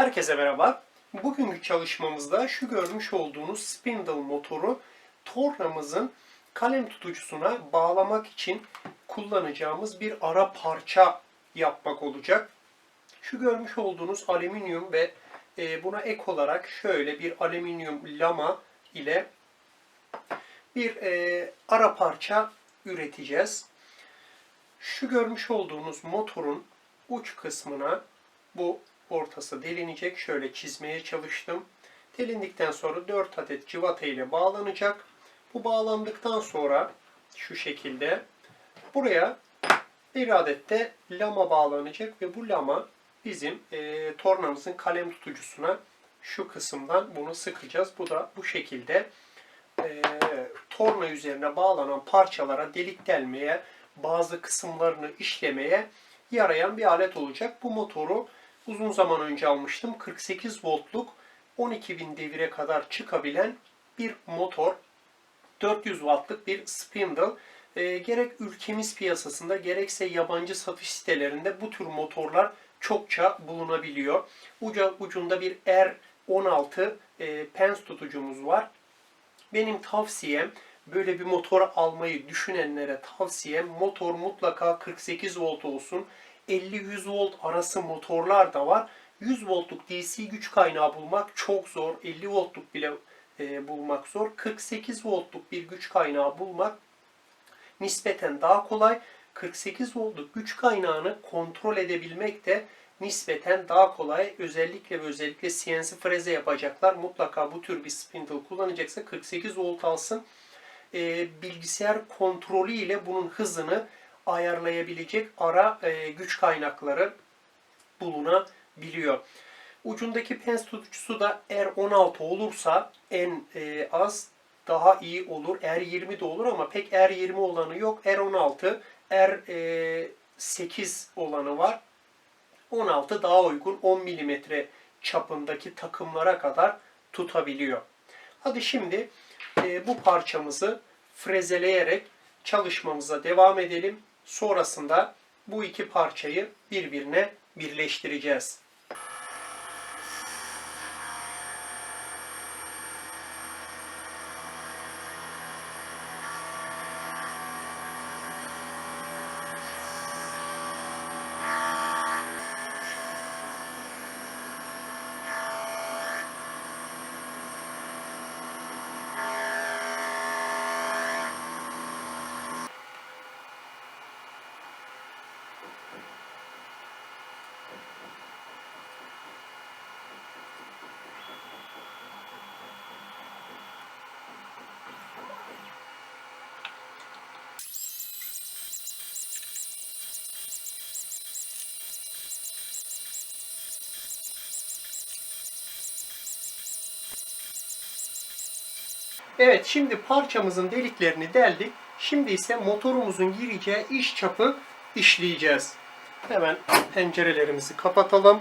Herkese merhaba. Bugünkü çalışmamızda şu görmüş olduğunuz spindle motoru tornamızın kalem tutucusuna bağlamak için kullanacağımız bir ara parça yapmak olacak. Şu görmüş olduğunuz alüminyum ve e, buna ek olarak şöyle bir alüminyum lama ile bir e, ara parça üreteceğiz. Şu görmüş olduğunuz motorun uç kısmına bu ortası delinecek. Şöyle çizmeye çalıştım. Delindikten sonra 4 adet civata ile bağlanacak. Bu bağlandıktan sonra şu şekilde buraya bir adet de lama bağlanacak ve bu lama bizim e, tornamızın kalem tutucusuna şu kısımdan bunu sıkacağız. Bu da bu şekilde e, torna üzerine bağlanan parçalara delik delmeye, bazı kısımlarını işlemeye yarayan bir alet olacak. Bu motoru uzun zaman önce almıştım. 48 voltluk 12.000 devire kadar çıkabilen bir motor. 400 wattlık bir spindle. E, gerek ülkemiz piyasasında gerekse yabancı satış sitelerinde bu tür motorlar çokça bulunabiliyor. Uca, ucunda bir R16 e, pens tutucumuz var. Benim tavsiyem böyle bir motor almayı düşünenlere tavsiyem motor mutlaka 48 volt olsun. 50-100 volt arası motorlar da var. 100 voltluk DC güç kaynağı bulmak çok zor. 50 voltluk bile e, bulmak zor. 48 voltluk bir güç kaynağı bulmak nispeten daha kolay. 48 voltluk güç kaynağını kontrol edebilmek de nispeten daha kolay. Özellikle ve özellikle CNC freze yapacaklar. Mutlaka bu tür bir spindle kullanacaksa 48 volt alsın. E, bilgisayar kontrolü ile bunun hızını ayarlayabilecek ara e, güç kaynakları bulunabiliyor. Ucundaki pens tutucusu da R16 olursa en e, az daha iyi olur. R20 de olur ama pek R20 olanı yok. R16, R8 olanı var. 16 daha uygun 10 mm çapındaki takımlara kadar tutabiliyor. Hadi şimdi e, bu parçamızı frezeleyerek çalışmamıza devam edelim. Sonrasında bu iki parçayı birbirine birleştireceğiz. Evet şimdi parçamızın deliklerini deldik. Şimdi ise motorumuzun gireceği iş çapı işleyeceğiz. Hemen pencerelerimizi kapatalım.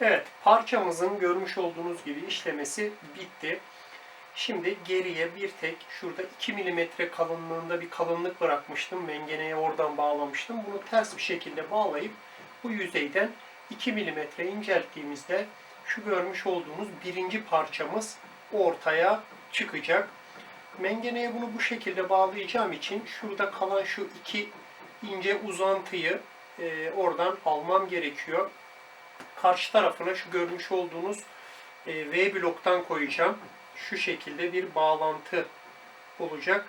Evet, parçamızın görmüş olduğunuz gibi işlemesi bitti. Şimdi geriye bir tek şurada 2 mm kalınlığında bir kalınlık bırakmıştım. Mengeneye oradan bağlamıştım. Bunu ters bir şekilde bağlayıp bu yüzeyden 2 mm incelttiğimizde şu görmüş olduğunuz birinci parçamız ortaya çıkacak. Mengeneye bunu bu şekilde bağlayacağım için şurada kalan şu iki ince uzantıyı e, oradan almam gerekiyor karşı tarafına şu görmüş olduğunuz e, V bloktan koyacağım. Şu şekilde bir bağlantı olacak.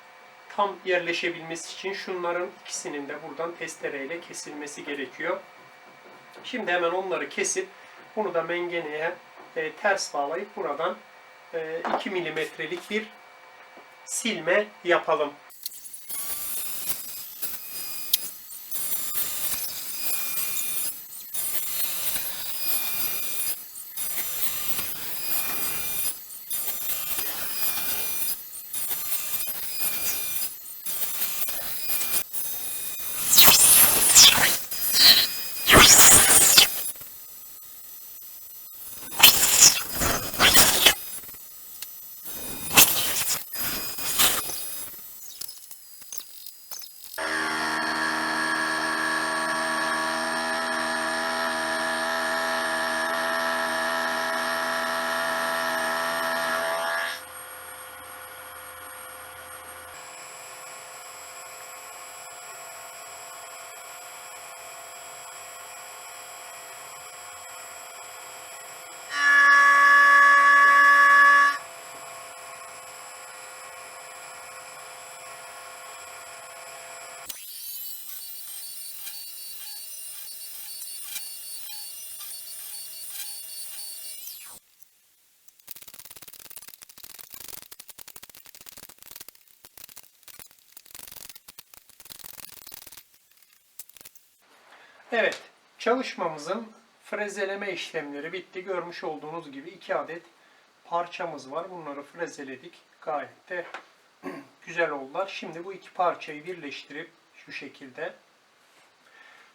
Tam yerleşebilmesi için şunların ikisinin de buradan testereyle kesilmesi gerekiyor. Şimdi hemen onları kesip bunu da mengeneye e, ters bağlayıp buradan e, 2 milimetrelik bir silme yapalım. Evet, çalışmamızın frezeleme işlemleri bitti. Görmüş olduğunuz gibi iki adet parçamız var. Bunları frezeledik. Gayet de güzel oldular. Şimdi bu iki parçayı birleştirip şu şekilde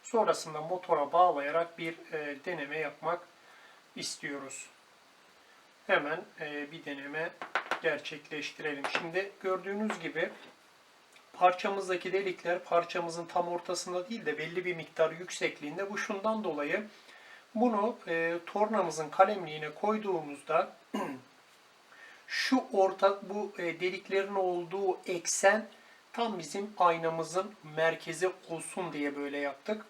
sonrasında motora bağlayarak bir e, deneme yapmak istiyoruz. Hemen e, bir deneme gerçekleştirelim. Şimdi gördüğünüz gibi parçamızdaki delikler parçamızın tam ortasında değil de belli bir miktar yüksekliğinde. Bu şundan dolayı bunu e, tornamızın kalemliğine koyduğumuzda şu orta bu e, deliklerin olduğu eksen tam bizim aynamızın merkezi olsun diye böyle yaptık.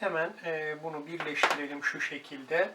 Hemen e, bunu birleştirelim şu şekilde.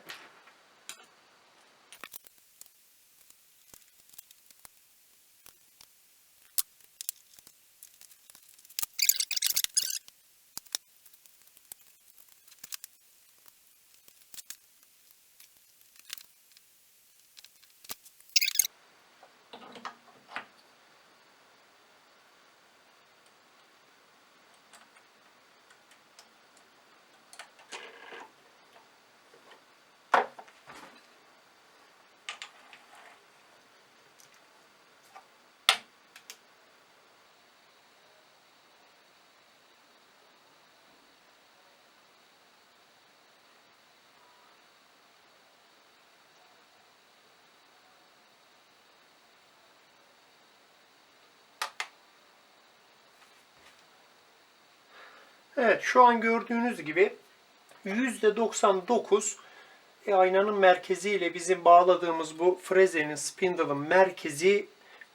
Evet şu an gördüğünüz gibi %99 e, aynanın merkezi ile bizim bağladığımız bu frezenin, spindle'ın merkezi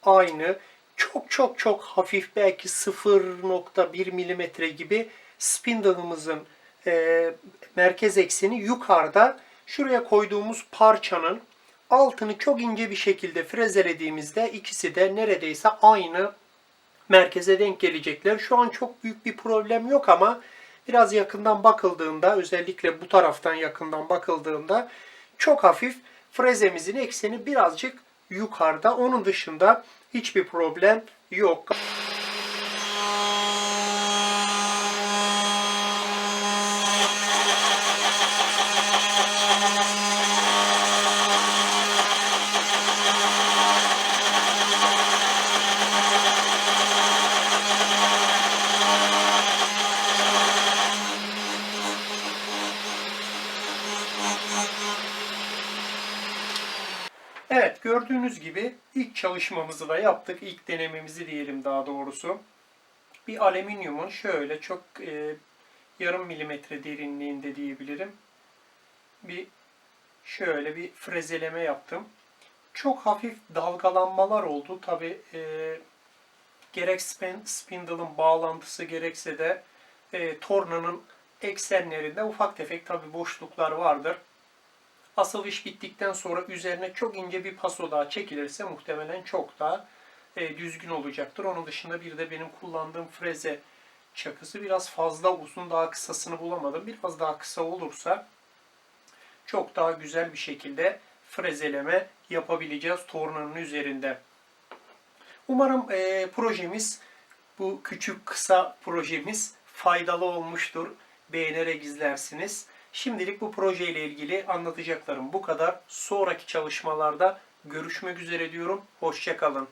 aynı. Çok çok çok hafif belki 0.1 milimetre gibi spindle'ımızın e, merkez ekseni yukarıda. Şuraya koyduğumuz parçanın altını çok ince bir şekilde frezelediğimizde ikisi de neredeyse aynı merkeze denk gelecekler. Şu an çok büyük bir problem yok ama biraz yakından bakıldığında özellikle bu taraftan yakından bakıldığında çok hafif frezemizin ekseni birazcık yukarıda. Onun dışında hiçbir problem yok. Evet gördüğünüz gibi ilk çalışmamızı da yaptık. İlk denememizi diyelim daha doğrusu. Bir alüminyumun şöyle çok e, yarım milimetre derinliğinde diyebilirim. Bir şöyle bir frezeleme yaptım. Çok hafif dalgalanmalar oldu. Tabi e, gerek spin, spindle'ın bağlantısı gerekse de e, tornanın eksenlerinde ufak tefek tabi boşluklar vardır. Asıl iş bittikten sonra üzerine çok ince bir paso daha çekilirse muhtemelen çok daha e, düzgün olacaktır. Onun dışında bir de benim kullandığım freze çakısı biraz fazla uzun, daha kısasını bulamadım. Biraz daha kısa olursa çok daha güzel bir şekilde frezeleme yapabileceğiz tornanın üzerinde. Umarım e, projemiz, bu küçük kısa projemiz faydalı olmuştur. Beğenerek izlersiniz. Şimdilik bu proje ile ilgili anlatacaklarım bu kadar. Sonraki çalışmalarda görüşmek üzere diyorum. Hoşçakalın.